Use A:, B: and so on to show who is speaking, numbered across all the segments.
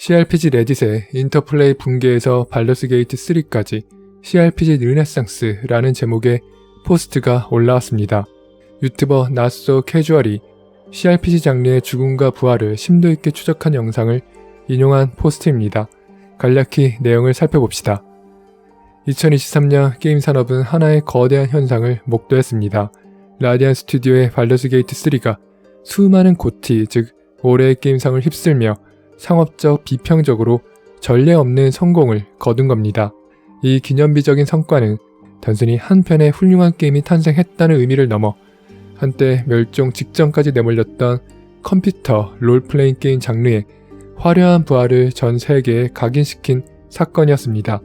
A: CRPG 레딧의 인터플레이 붕괴에서 발더스 게이트 3까지 CRPG 르네상스라는 제목의 포스트가 올라왔습니다. 유튜버 나소 캐주얼이 CRPG 장르의 죽음과 부활을 심도 있게 추적한 영상을 인용한 포스트입니다. 간략히 내용을 살펴봅시다. 2023년 게임 산업은 하나의 거대한 현상을 목도했습니다. 라디안 스튜디오의 발더스 게이트 3가 수많은 고티, 즉 올해의 게임상을 휩쓸며 상업적 비평적으로 전례 없는 성공을 거둔 겁니다. 이 기념비적인 성과는 단순히 한 편의 훌륭한 게임이 탄생했다는 의미를 넘어 한때 멸종 직전까지 내몰렸던 컴퓨터 롤플레잉 게임 장르의 화려한 부활을 전 세계에 각인시킨 사건이었습니다.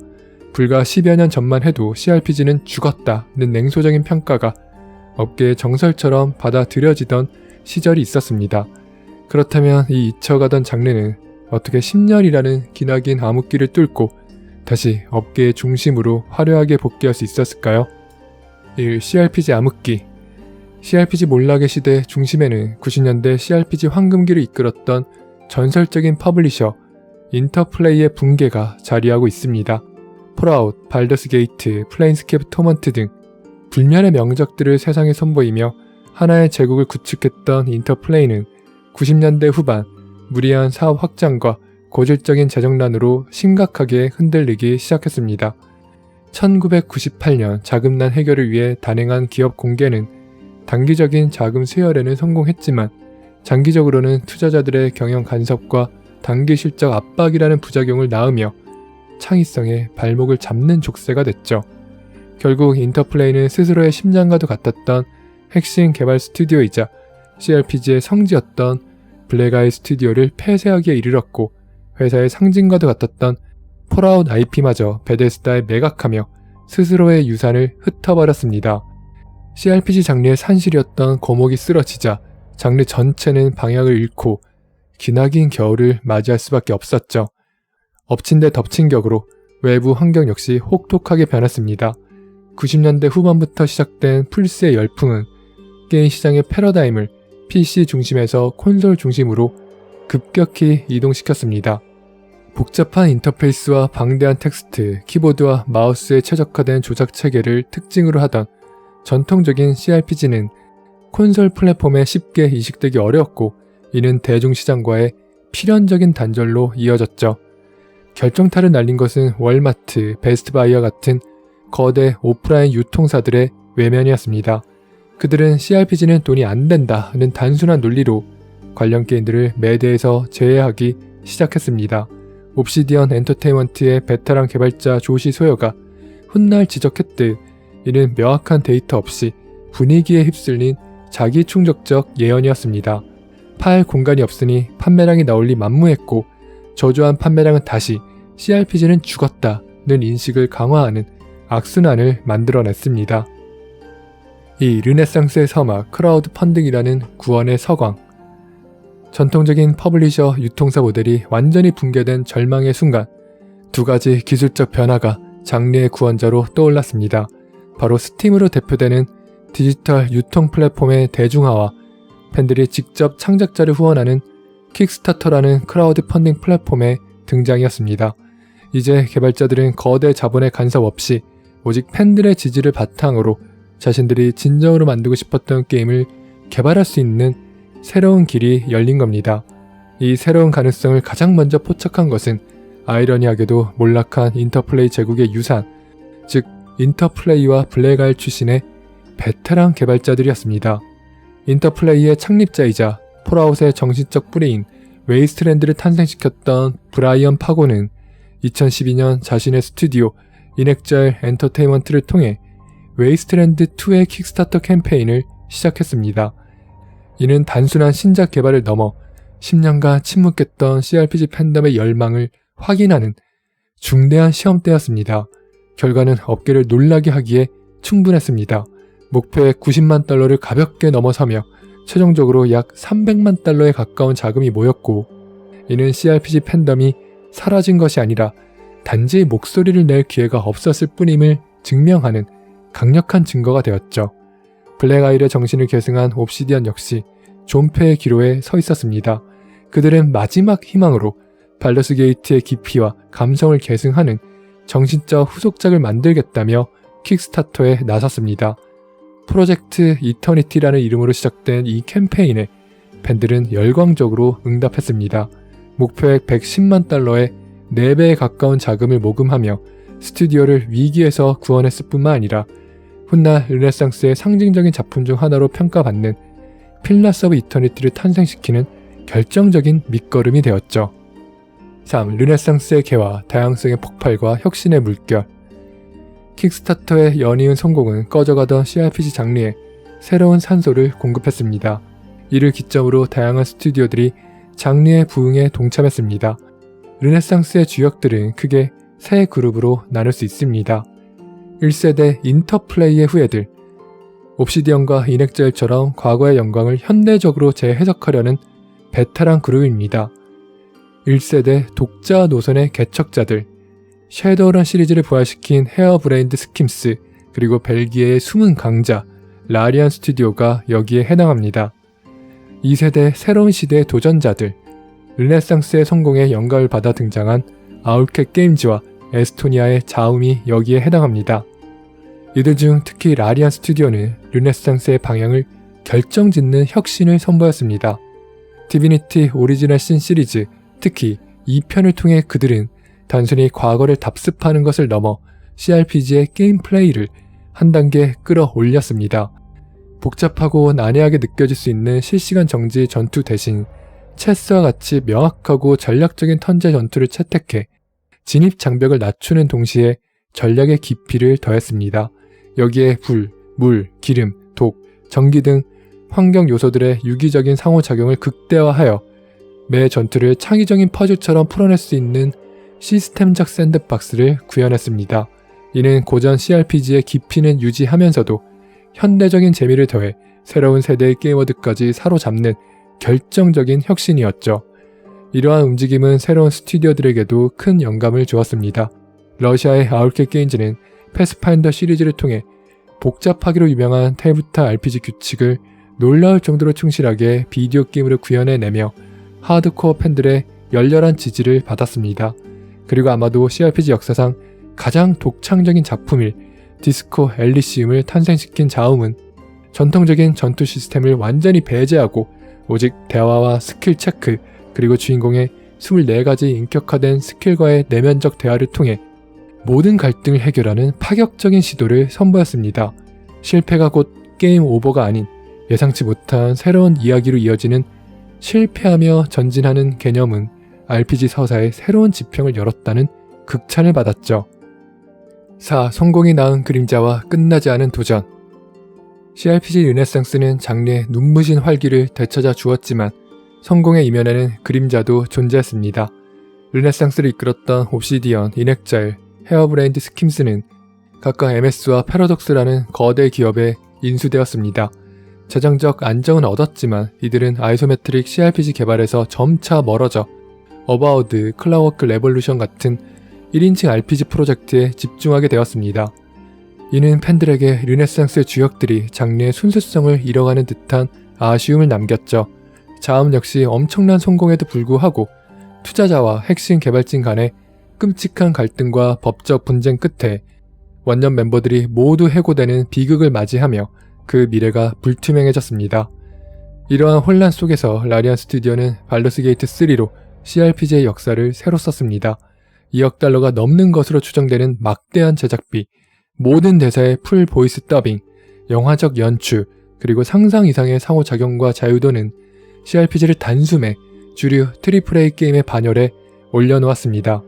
A: 불과 10여 년 전만 해도 CRPG는 죽었다는 냉소적인 평가가 업계의 정설처럼 받아들여지던 시절이 있었습니다. 그렇다면 이 잊혀가던 장르는 어떻게 10년이라는 기나긴 암흑기를 뚫고 다시 업계의 중심으로 화려하게 복귀할 수 있었을까요? 1. CRPG 암흑기 CRPG 몰락의 시대 중심에는 90년대 CRPG 황금기를 이끌었던 전설적인 퍼블리셔 인터플레이의 붕괴가 자리하고 있습니다. 폴아웃, 발더스 게이트, 플레인스케이프 토먼트 등 불멸의 명작들을 세상에 선보이며 하나의 제국을 구축했던 인터플레이는 90년대 후반 무리한 사업 확장과 고질적인 재정난으로 심각하게 흔들리기 시작했습니다. 1998년 자금난 해결을 위해 단행한 기업 공개는 단기적인 자금 수혈에는 성공했지만 장기적으로는 투자자들의 경영 간섭과 단기 실적 압박이라는 부작용을 낳으며 창의성의 발목을 잡는 족쇄가 됐죠. 결국 인터플레이는 스스로의 심장과도 같았던 핵심 개발 스튜디오이자 CRPG의 성지였던 블랙아이 스튜디오를 폐쇄하기에 이르렀고 회사의 상징과도 같았던 폴아웃 IP마저 베데스다에 매각하며 스스로의 유산을 흩어버렸습니다. CRPG 장르의 산실이었던 거목이 쓰러지자 장르 전체는 방향을 잃고 기나긴 겨울을 맞이할 수밖에 없었죠. 엎친 데 덮친 격으로 외부 환경 역시 혹독하게 변했습니다. 90년대 후반부터 시작된 플스의 열풍은 게임 시장의 패러다임을 PC 중심에서 콘솔 중심으로 급격히 이동시켰습니다. 복잡한 인터페이스와 방대한 텍스트, 키보드와 마우스에 최적화된 조작 체계를 특징으로 하던 전통적인 CRPG는 콘솔 플랫폼에 쉽게 이식되기 어려웠고 이는 대중시장과의 필연적인 단절로 이어졌죠. 결정타를 날린 것은 월마트, 베스트바이어 같은 거대 오프라인 유통사들의 외면이었습니다. 그들은 CRPG는 돈이 안 된다는 단순한 논리로 관련 게임들을 매대에서 제외하기 시작했습니다. 옵시디언 엔터테인먼트의 베테랑 개발자 조시 소여가 훗날 지적했듯 이는 명확한 데이터 없이 분위기에 휩쓸린 자기 충족적 예언이었습니다. 팔 공간이 없으니 판매량이 나올리 만무했고 저조한 판매량은 다시 CRPG는 죽었다는 인식을 강화하는 악순환을 만들어냈습니다. 이 르네상스의 서막 크라우드 펀딩이라는 구원의 서광 전통적인 퍼블리셔 유통사 모델이 완전히 붕괴된 절망의 순간 두 가지 기술적 변화가 장르의 구원자로 떠올랐습니다. 바로 스팀으로 대표되는 디지털 유통 플랫폼의 대중화와 팬들이 직접 창작자를 후원하는 킥스타터라는 크라우드 펀딩 플랫폼의 등장이었습니다. 이제 개발자들은 거대 자본의 간섭 없이 오직 팬들의 지지를 바탕으로 자신들이 진정으로 만들고 싶었던 게임을 개발할 수 있는 새로운 길이 열린 겁니다. 이 새로운 가능성을 가장 먼저 포착한 것은 아이러니하게도 몰락한 인터플레이 제국의 유산, 즉 인터플레이와 블랙아일 출신의 베테랑 개발자들이었습니다. 인터플레이의 창립자이자 폴아웃의 정신적 뿌리인 웨이스트랜드를 탄생시켰던 브라이언 파고는 2012년 자신의 스튜디오 인엑젤 엔터테인먼트를 통해 웨이스트랜드 2의 킥스타터 캠페인을 시작했습니다. 이는 단순한 신작 개발을 넘어 10년간 침묵했던 CRPG 팬덤의 열망을 확인하는 중대한 시험대였습니다. 결과는 업계를 놀라게 하기에 충분했습니다. 목표의 90만 달러를 가볍게 넘어서며 최종적으로 약 300만 달러에 가까운 자금이 모였고 이는 CRPG 팬덤이 사라진 것이 아니라 단지 목소리를 낼 기회가 없었을 뿐임을 증명하는 강력한 증거가 되었죠. 블랙아이의 정신을 계승한 옵시디언 역시 존폐의 기로에 서 있었습니다. 그들은 마지막 희망으로 발더스 게이트의 깊이와 감성을 계승하는 정신적 후속작을 만들겠다며 킥스타터에 나섰습니다. 프로젝트 이터니티라는 이름으로 시작된 이 캠페인에 팬들은 열광적으로 응답했습니다. 목표액 110만 달러에 4배에 가까운 자금을 모금하며 스튜디오를 위기에서 구원했을 뿐만 아니라 훗날 르네상스의 상징적인 작품 중 하나로 평가받는 필라스 오브 이터니티를 탄생시키는 결정적인 밑거름이 되었죠. 3. 르네상스의 개화, 다양성의 폭발과 혁신의 물결 킥스타터의 연이은 성공은 꺼져가던 CRPG 장르에 새로운 산소를 공급했습니다. 이를 기점으로 다양한 스튜디오들이 장르의 부흥에 동참했습니다. 르네상스의 주역들은 크게 세 그룹으로 나눌 수 있습니다. 1세대 인터플레이의 후예들, 옵시디언과 이넥젤처럼 과거의 영광을 현대적으로 재해석하려는 베테랑 그룹입니다. 1세대 독자 노선의 개척자들, 섀도우란 시리즈를 부활시킨 헤어브레인드 스킴스, 그리고 벨기에의 숨은 강자, 라리안 스튜디오가 여기에 해당합니다. 2세대 새로운 시대의 도전자들, 르네상스의 성공에 영감을 받아 등장한 아울캣 게임즈와 에스토니아의 자움이 여기에 해당합니다. 이들 중 특히 라리안 스튜디오는 르네상스의 방향을 결정짓는 혁신을 선보였습니다. 디비니티 오리지널 신 시리즈, 특히 2편을 통해 그들은 단순히 과거를 답습하는 것을 넘어 CRPG의 게임 플레이를 한 단계 끌어올렸습니다. 복잡하고 난해하게 느껴질 수 있는 실시간 정지 전투 대신 체스와 같이 명확하고 전략적인 턴제 전투를 채택해 진입 장벽을 낮추는 동시에 전략의 깊이를 더했습니다. 여기에 불, 물, 기름, 독, 전기 등 환경 요소들의 유기적인 상호작용을 극대화하여 매 전투를 창의적인 퍼즐처럼 풀어낼 수 있는 시스템적 샌드박스를 구현했습니다. 이는 고전 CRPG의 깊이는 유지하면서도 현대적인 재미를 더해 새로운 세대의 게이머들까지 사로잡는 결정적인 혁신이었죠. 이러한 움직임은 새로운 스튜디오들에게도 큰 영감을 주었습니다. 러시아의 아울케 게임즈는 패스파인더 시리즈를 통해 복잡하기로 유명한 테이블탑 RPG 규칙을 놀라울 정도로 충실하게 비디오 게임으로 구현해내며 하드코어 팬들의 열렬한 지지를 받았습니다. 그리고 아마도 CRPG 역사상 가장 독창적인 작품일 디스코 엘리시움을 탄생시킨 자음은 전통적인 전투 시스템을 완전히 배제하고 오직 대화와 스킬 체크 그리고 주인공의 24가지 인격화된 스킬과의 내면적 대화를 통해 모든 갈등을 해결하는 파격적인 시도를 선보였습니다. 실패가 곧 게임 오버가 아닌 예상치 못한 새로운 이야기로 이어지는 실패하며 전진하는 개념은 RPG 서사의 새로운 지평을 열었다는 극찬을 받았죠. 4. 성공이 낳은 그림자와 끝나지 않은 도전 CRPG 르네상스는 장르의 눈부신 활기를 되찾아 주었지만 성공의 이면에는 그림자도 존재했습니다. 르네상스를 이끌었던 옵시디언, 이넥자일, 헤어브레인드 스킴스는 각각 MS와 패러독스라는 거대 기업에 인수되었습니다. 재정적 안정은 얻었지만 이들은 아이소메트릭 CRPG 개발에서 점차 멀어져 어바우드, 클라워크 레볼루션 같은 1인칭 RPG 프로젝트에 집중하게 되었습니다. 이는 팬들에게 르네상스의 주역들이 장르의 순수성을 잃어가는 듯한 아쉬움을 남겼죠. 자음 역시 엄청난 성공에도 불구하고 투자자와 핵심 개발진 간의 끔찍한 갈등과 법적 분쟁 끝에 원년 멤버들이 모두 해고되는 비극을 맞이하며 그 미래가 불투명해졌습니다. 이러한 혼란 속에서 라리안 스튜디오는 발더스 게이트 3로 CRPG의 역사를 새로 썼습니다. 2억 달러가 넘는 것으로 추정되는 막대한 제작비, 모든 대사의 풀 보이스 더빙, 영화적 연출, 그리고 상상 이상의 상호작용과 자유도는 CRPG를 단숨에 주류 트리플 A 게임의 반열에 올려놓았습니다.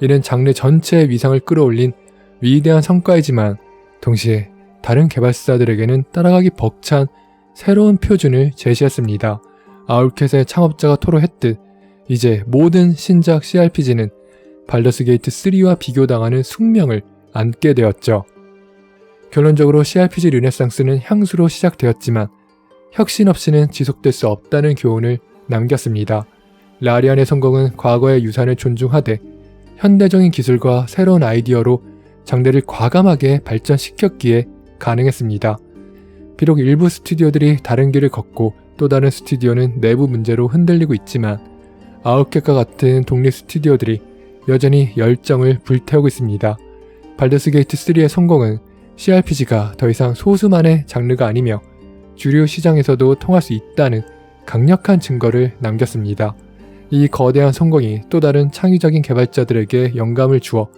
A: 이는 장르 전체의 위상을 끌어올린 위대한 성과이지만 동시에 다른 개발사들에게는 따라가기 벅찬 새로운 표준을 제시했습니다. 아울캣의 창업자가 토로했듯 이제 모든 신작 CRPG는 발더스 게이트 3와 비교당하는 숙명을 안게 되었죠. 결론적으로 CRPG 르네상스는 향수로 시작되었지만 혁신 없이는 지속될 수 없다는 교훈을 남겼습니다. 라리안의 성공은 과거의 유산을 존중하되 현대적인 기술과 새로운 아이디어로 장르를 과감하게 발전시켰기에 가능했습니다. 비록 일부 스튜디오들이 다른 길을 걷고 또 다른 스튜디오는 내부 문제로 흔들리고 있지만 아웃캣과 같은 독립 스튜디오들이 여전히 열정을 불태우고 있습니다. 발더스 게이트 3의 성공은 CRPG가 더 이상 소수만의 장르가 아니며 주류 시장에서도 통할 수 있다는 강력한 증거를 남겼습니다. 이 거대한 성공이 또 다른 창의적인 개발자들에게 영감을 주어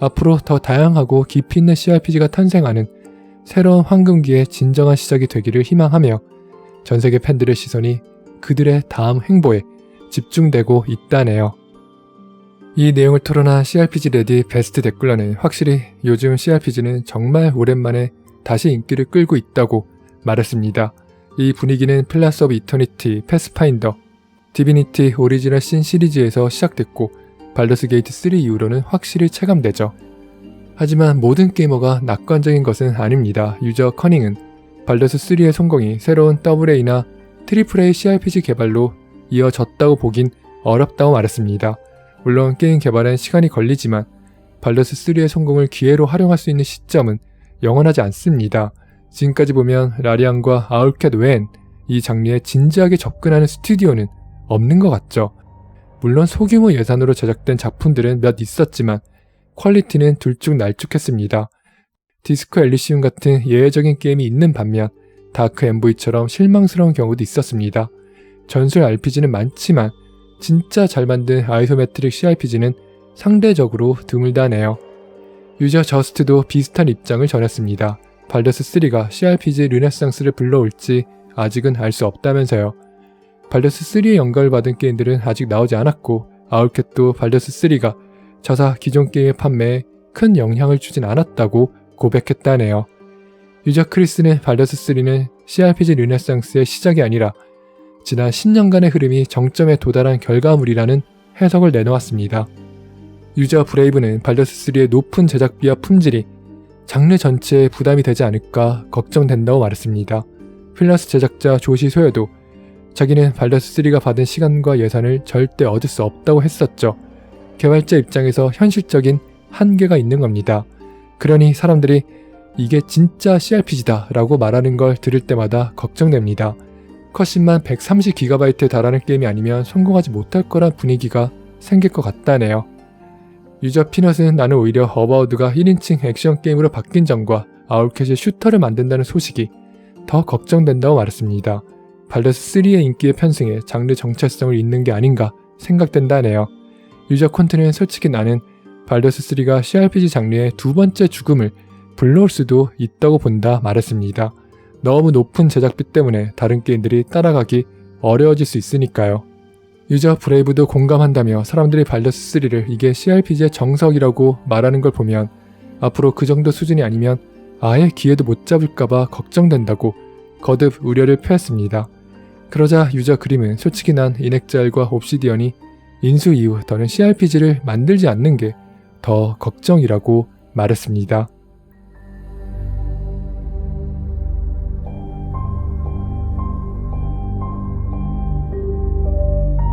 A: 앞으로 더 다양하고 깊이 있는 CRPG가 탄생하는 새로운 황금기의 진정한 시작이 되기를 희망하며 전 세계 팬들의 시선이 그들의 다음 행보에 집중되고 있다네요. 이 내용을 토론한 CRPG 레디 베스트 댓글러는 확실히 요즘 CRPG는 정말 오랜만에 다시 인기를 끌고 있다고 말했습니다. 이 분위기는 플라스 오브 이터니티, 패스파인더, 디비니티 오리지널 신 시리즈에서 시작됐고 발더스 게이트 3 이후로는 확실히 체감되죠. 하지만 모든 게이머가 낙관적인 것은 아닙니다. 유저 커닝은 발더스 3의 성공이 새로운 AA나 AAA CRPG 개발로 이어졌다고 보긴 어렵다고 말했습니다. 물론 게임 개발엔 시간이 걸리지만 발더스 3의 성공을 기회로 활용할 수 있는 시점은 영원하지 않습니다. 지금까지 보면 라리안과 아울캣 외엔 이 장르에 진지하게 접근하는 스튜디오는 없는 것 같죠. 물론 소규모 예산으로 제작된 작품들은 몇 있었지만 퀄리티는 둘쭉날쭉했습니다. 디스코 엘리시움 같은 예외적인 게임이 있는 반면 다크 엠보이처럼 실망스러운 경우도 있었습니다. 전술 RPG는 많지만 진짜 잘 만든 아이소메트릭 CRPG는 상대적으로 드물다네요. 유저 저스트도 비슷한 입장을 전했습니다. 발더스 3가 CRPG 르네상스를 불러올지 아직은 알 수 없다면서요. 발더스 3의 영감을 받은 게임들은 아직 나오지 않았고 아울캣도 발더스 3가 저사 기존 게임의 판매에 큰 영향을 주진 않았다고 고백했다네요. 유저 크리스는 발더스 3는 CRPG 르네상스의 시작이 아니라 지난 10년간의 흐름이 정점에 도달한 결과물이라는 해석을 내놓았습니다. 유저 브레이브는 발더스 3의 높은 제작비와 품질이 장르 전체에 부담이 되지 않을까 걱정된다고 말했습니다. 필라스 제작자 조시 소여도 자기는 발더스 3가 받은 시간과 예산을 절대 얻을 수 없다고 했었죠. 개발자 입장에서 현실적인 한계가 있는 겁니다. 그러니 사람들이 이게 진짜 CRPG다 라고 말하는 걸 들을 때마다 걱정됩니다. 컷신만 130GB에 달하는 게임이 아니면 성공하지 못할 거란 분위기가 생길 것 같다네요. 유저 피넛은 나는 오히려 어바우드가 1인칭 액션 게임으로 바뀐 점과 아울캣이 슈터를 만든다는 소식이 더 걱정된다고 말했습니다. 발더스 3의 인기의 편승에 장르 정체성을 잇는 게 아닌가 생각된다네요. 유저 콘트는 솔직히 나는 발더스 3가 CRPG 장르의 두 번째 죽음을 불러올 수도 있다고 본다 말했습니다. 너무 높은 제작비 때문에 다른 게임들이 따라가기 어려워질 수 있으니까요. 유저 브레이브도 공감한다며 사람들이 발더스 3를 이게 CRPG의 정석이라고 말하는 걸 보면 앞으로 그 정도 수준이 아니면 아예 기회도 못 잡을까봐 걱정된다고 거듭 우려를 표했습니다. 그러자 유저 그림은 솔직히 난 이넥자일과 옵시디언이 인수 이후 더는 CRPG를 만들지 않는 게 더 걱정이라고 말했습니다.